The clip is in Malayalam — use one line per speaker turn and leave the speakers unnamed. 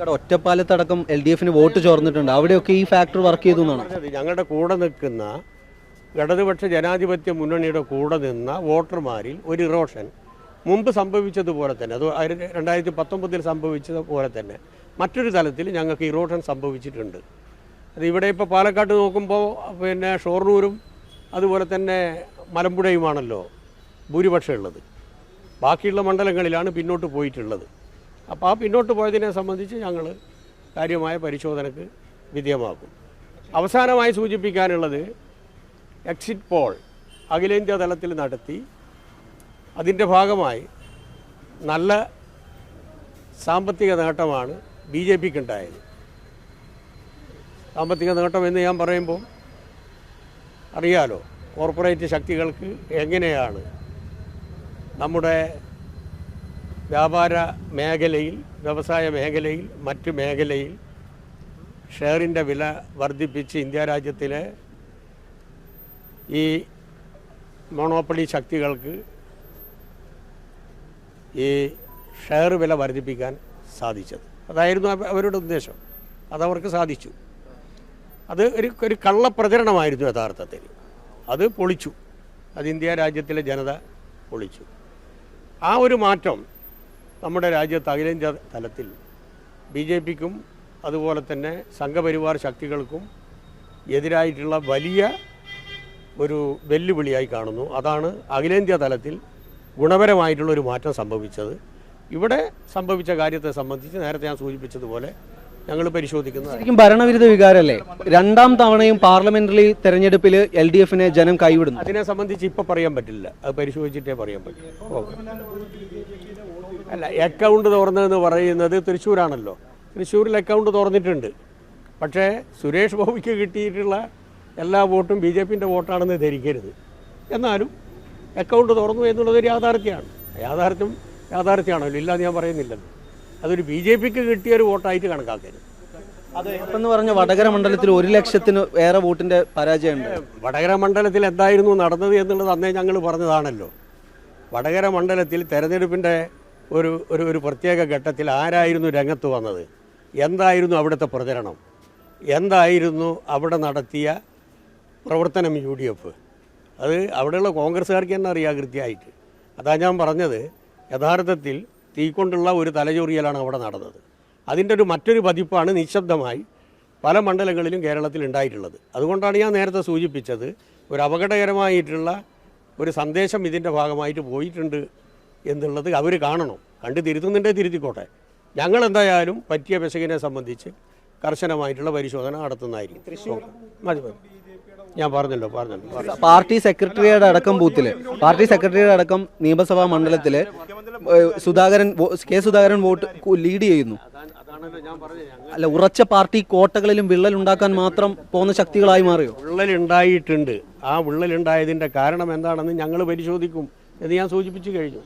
പാലക്കാട് ഒറ്റപ്പാലത്തടക്കം എൽ ഡി എഫിന് വോട്ട് ചോർന്നിട്ടുണ്ട്. അവിടെയൊക്കെ ഈ ഫാക്ടർ വർക്ക് ചെയ്തു എന്നാണ്.
ഞങ്ങളുടെ കൂടെ നിൽക്കുന്ന ഇടതുപക്ഷ ജനാധിപത്യ മുന്നണിയുടെ കൂടെ നിന്ന വോട്ടർമാരിൽ ഒരു ഇറോഷൻ മുമ്പ് സംഭവിച്ചതുപോലെ തന്നെ അത് രണ്ടായിരത്തി പത്തൊമ്പതിൽ സംഭവിച്ചതുപോലെ തന്നെ മറ്റൊരു തലത്തിൽ ഞങ്ങൾക്ക് ഇറോഷൻ സംഭവിച്ചിട്ടുണ്ട്. അത് ഇവിടെ ഇപ്പോൾ പാലക്കാട്ട് നോക്കുമ്പോൾ പിന്നെ ഷോർണൂരും അതുപോലെ തന്നെ മലമ്പുഴയുമാണല്ലോ ഭൂരിപക്ഷം ഉള്ളത് ബാക്കിയുള്ള മണ്ഡലങ്ങളിലാണ് പിന്നോട്ട് പോയിട്ടുള്ളത്. അപ്പോൾ ആ പിന്നോട്ട് പോയതിനെ സംബന്ധിച്ച് ഞങ്ങൾ കാര്യമായ പരിശോധനക്ക് വിധേയമാക്കും. അവസാനമായി സൂചിപ്പിക്കാനുള്ളത് എക്സിറ്റ് പോൾ അഖിലേന്ത്യാ തലത്തിൽ നടത്തി അതിന്റെ ഭാഗമായി നല്ല സാമ്പത്തിക നേട്ടമാണ് ബി ജെ പിക്ക് ഉണ്ടായത് സാമ്പത്തിക നേട്ടം എന്ന് ഞാൻ പറയുമ്പോൾ അറിയാലോ കോർപ്പറേറ്റ് ശക്തികൾക്ക് എങ്ങനെയാണ് നമ്മുടെ വ്യാപാര മേഖലയിൽ വ്യവസായ മേഖലയിൽ മറ്റു മേഖലയിൽ ഷെയറിന്റെ വില വർദ്ധിപ്പിച്ച് ഇന്ത്യ രാജ്യത്തിലെ ഈ മോണോപ്പളി ശക്തികൾക്ക് ഈ ഷെയർ വില വർദ്ധിപ്പിക്കാൻ സാധിച്ചത്. അതായിരുന്നു അവ- അവരുടെ ഉദ്ദേശം. അതവർക്ക് സാധിച്ചു. അത് ഒരു ഒരു കള്ളപ്രചരണമായിരുന്നു യഥാർത്ഥത്തിൽ. അത് പൊളിച്ചു. അത് ഇന്ത്യ രാജ്യത്തിലെ ജനത പൊളിച്ചു. ആ ഒരു മാറ്റം നമ്മുടെ രാജ്യത്ത് അഖിലേന്ത്യാ തലത്തിൽ ബി ജെ പിക്കും അതുപോലെ തന്നെ സംഘപരിവാർ ശക്തികൾക്കും എതിരായിട്ടുള്ള വലിയ ഒരു വെല്ലുവിളിയായി കാണുന്നു. അതാണ് അഖിലേന്ത്യാ തലത്തിൽ ഗുണപരമായിട്ടുള്ള ഒരു മാറ്റം സംഭവിച്ചത്. ഇവിടെ സംഭവിച്ച കാര്യത്തെ സംബന്ധിച്ച് നേരത്തെ ഞാൻ സൂചിപ്പിച്ചതുപോലെ ഞങ്ങൾ പരിശോധിക്കുന്നത്
ശരിക്കും ഭരണവിരുദ്ധ വികാരമല്ലേ രണ്ടാം തവണയും പാർലമെന്ററി തെരഞ്ഞെടുപ്പിൽ എൽ ഡി എഫിനെ ജനം കൈവിടുന്നു.
അതിനെ സംബന്ധിച്ച് ഇപ്പോൾ പറയാൻ പറ്റില്ല. അത് പരിശോധിച്ചിട്ടേ പറയാൻ പറ്റൂ. അല്ല അക്കൗണ്ട് തുറന്നതെന്ന് പറയുന്നത് തൃശ്ശൂരാണല്ലോ. തൃശ്ശൂരിൽ അക്കൗണ്ട് തുറന്നിട്ടുണ്ട്. പക്ഷേ സുരേഷ് ഗോപിക്ക് കിട്ടിയിട്ടുള്ള എല്ലാ വോട്ടും ബി ജെ പിന്റെ വോട്ടാണെന്ന് ധരിക്കരുത്. എന്നാലും അക്കൗണ്ട് തുറന്നു എന്നുള്ളത് ഒരു യാഥാർത്ഥ്യമാണ്. യാഥാർത്ഥ്യം യാഥാർത്ഥ്യമാണല്ലോ. ഇല്ലാതെ ഞാൻ പറയുന്നില്ലല്ലോ. അതൊരു ബി ജെ പിക്ക് കിട്ടിയ ഒരു വോട്ടായിട്ട് കണക്കാക്കരുത്.
എന്ന് പറഞ്ഞ വടകര മണ്ഡലത്തിൽ ഒരു ലക്ഷത്തിന് വേറെ വോട്ടിന്റെ പരാജയമുണ്ട്.
വടകര മണ്ഡലത്തിൽ എന്തായിരുന്നു നടന്നത് എന്നുള്ളത് അന്നേ ഞങ്ങൾ പറഞ്ഞതാണല്ലോ. വടകര മണ്ഡലത്തിൽ തെരഞ്ഞെടുപ്പിന്റെ ഒരു ഒരു ഒരു പ്രത്യേക ഘട്ടത്തിൽ ആരായിരുന്നു രംഗത്ത് വന്നത്? എന്തായിരുന്നു അവിടുത്തെ പ്രചരണം? എന്തായിരുന്നു അവിടെ നടത്തിയ പ്രവർത്തനം യു ഡി എഫ്? അത് അവിടെയുള്ള കോൺഗ്രസ്സുകാർക്ക് തന്നെ അറിയാം കൃത്യമായിട്ട്. അതാ ഞാൻ പറഞ്ഞത്. യഥാർത്ഥത്തിൽ തീക്കൊണ്ടുള്ള ഒരു തലചൊറിയലാണ് അവിടെ നടന്നത്. അതിന്റെ ഒരു മറ്റൊരു പതിപ്പാണ് നിശബ്ദമായി പല മണ്ഡലങ്ങളിലും കേരളത്തിൽ ഉണ്ടായിട്ടുള്ളത്. അതുകൊണ്ടാണ് ഞാൻ നേരത്തെ സൂചിപ്പിച്ചത് ഒരു അപകടകരമായിട്ടുള്ള ഒരു സന്ദേശം ഇതിന്റെ ഭാഗമായിട്ട് പോയിട്ടുണ്ട് എന്നുള്ളത് അവർ കാണണം. കണ്ട് തിരുത്തുന്നുണ്ടേ തിരുത്തിക്കോട്ടെ. ഞങ്ങൾ എന്തായാലും പറ്റിയ പെശകിനെ സംബന്ധിച്ച് കർശനമായിട്ടുള്ള പരിശോധന നടത്തുന്നതായിരിക്കും. മതി മതി. ഞാൻ പറഞ്ഞല്ലോ പറഞ്ഞല്ലോ.
പാർട്ടി സെക്രട്ടറിയുടെ അടക്കം ബൂത്തിൽ പാർട്ടി സെക്രട്ടറിയുടെ അടക്കം നിയമസഭാ മണ്ഡലത്തിൽ ഏഹ്, Sudhakaran K Sudhakaran vote lead ചെയ്യുന്നു. അല്ല ഉറച്ച പാർട്ടി കോട്ടകളിലും വിള്ളൽ ഉണ്ടാക്കാൻ മാത്രം പോകുന്ന ശക്തികളായി മാറിയോ?
വിള്ളൽ ഉണ്ടായിട്ടുണ്ട് ആ വിള്ളൽ ഉണ്ടായതിന്റെ കാരണം എന്താണെന്ന് ഞങ്ങൾ പരിശോധിക്കും എന്ന് ഞാൻ സൂചിപ്പിച്ചു കഴിഞ്ഞു.